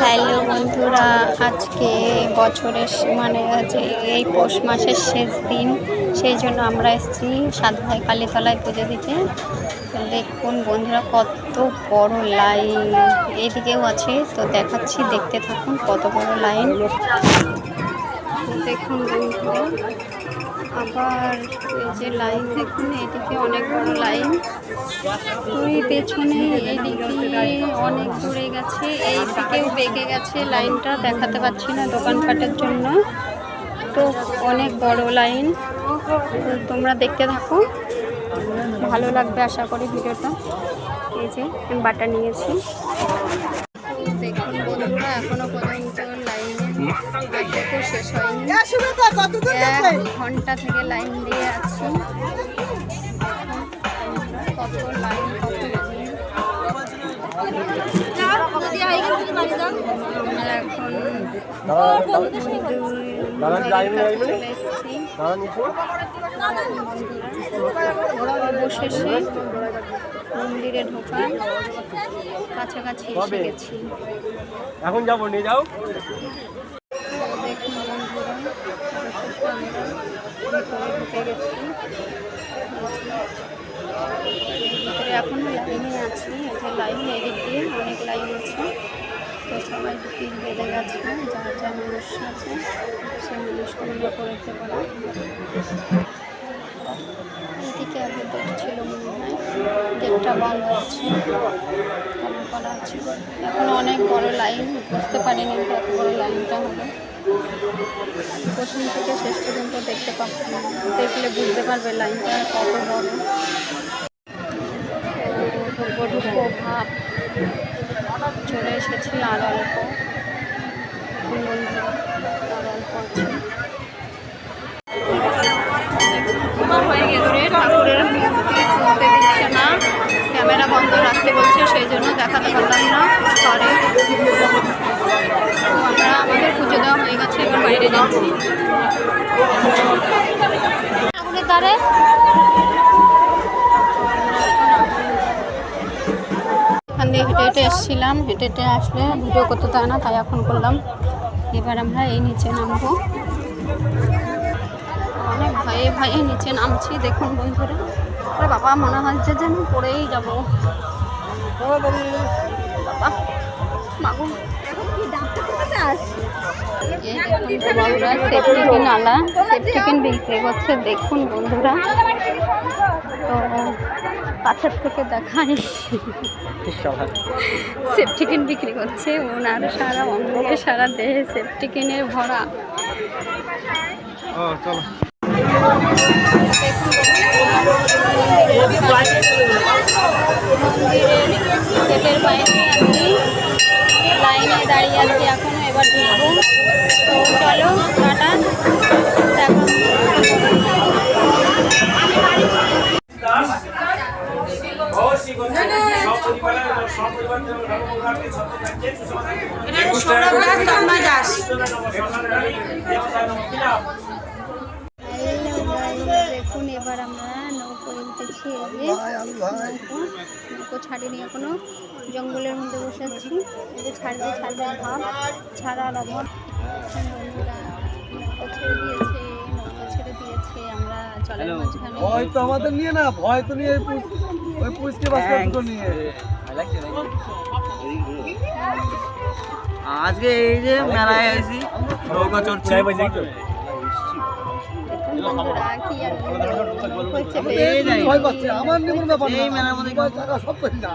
Hello বন্ধুরা, আজকে বছরের মানে যে এই পৌষ মাসের শেষ দিন, সেই জন্য আমরা এসেছি সাধুভাই কালীতলায় পুজো দিতে। দেখুন বন্ধুরা, কত বড় লাইন। এইদিকেও আছে, তো দেখাচ্ছি, দেখতে থাকুন কত বড় লাইন। দেখুন বন্ধুরা আবার এই যে লাইন দেখুন, এদিকে অনেক বড় লাইন। ওই পেছনে এদিকে অনেক দূরে গেছে, এই দিকেও বেঁকে গেছে লাইনটা, দেখাতে পাচ্ছি না দোকানপাটের জন্য। তো অনেক বড় লাইন। তোমরা দেখতে থাকো। ভালো লাগবে আশা করি ভিডিওটা। এই যে, আমি বাটা নিয়েছি। দেখুন বন্ধুরা, এখনও পর্যন্ত এক ঘণ্টা থেকে লাইন দিয়ে আছি। কত লাইন অবশেষে মন্দিরে ঢোকার কাছাকাছি এসে গেছি এখন যাব নিয়ে যাও দেখুন বন্ধুরা অবশেষে আমরা ভিতরে ঢুকে গেছি ভিতরে এখনও লাইনে আছি যে লাইন এদিক দিয়ে অনেক লাইন আছে তো সবাই ভিড় বেঁধে গেছে যার যা মানুষ আছে সেই মানুষগুলো করতে পারে এদিকে আগে গেট ছিল মনে হয় গেটটা বন্ধ তালা করা আছে এখন অনেক বড় লাইন বুঝতে পারিনি এত বড় লাইনটা হলো প্রথম থেকে শেষ পর্যন্ত দেখতে পাব দেখলে বুঝতে পারবে লাইনটা কত বড়। ভাব। চলে এসেছি আর অল্প ক্যামেরা বন্ধ রাখতে বলছে, সেই জন্য দেখাতে পারলাম না তো আমরা আমাদের পুজো দেওয়া হয়ে গেছে এবার বাইরে যাচ্ছি ঠাকুরের দ্বারে এখান দিয়ে হেঁটে হেঁটে এসেছিলাম। হেঁটে হেঁটে আসলে ভিডিও করতে দেয় না তাই এখন করলাম। এবার আমরা এই নিচে নামবো। অনেক ভয়ে ভয়ে নিচে নামছি দেখুন বন্ধুরা। ওরে বাবা মনে হচ্ছে যেন পড়েই যাব। বাবা মাগো। এই দেখুন বন্ধুরা সেফটিকিন আলা সেফটিকিন বিক্রি করছে। দেখুন বন্ধুরা, তো পাথর থেকে দেখাই সেফটিকিন বিক্রি করছে। ওনার সারা অঙ্গে সারা দেহে সেফটিকিনের ভরা। গেটের বাইরে লাইনে দাঁড়িয়ে আছি। এখনও তো চলো টাটা দেখো এবার আমরা নৌকো উঠেছি এই যে। নৌকো নৌকো ছাড়িনি এখনও। জঙ্গলের মধ্যে বসে আছি। এই যে ছাড়বে ছাড়বে ভাব বন্ধুরা নৌকো ছেড়ে দিয়েছে নৌকো ছেড়ে দিয়েছে। আমরা মাঝখানে। ভয় তো আমাদের নিয়ে না ভয় তো নিয়ে ওই পুষ- ওই পুষকে বাঁচতে দুটো নিয়ে। আজকে এই যে মেলায় আইছি নৌকা চড়ছে। আমার নিমন ব্যাপার এই মেলার মধ্যে টাকা সব করি না।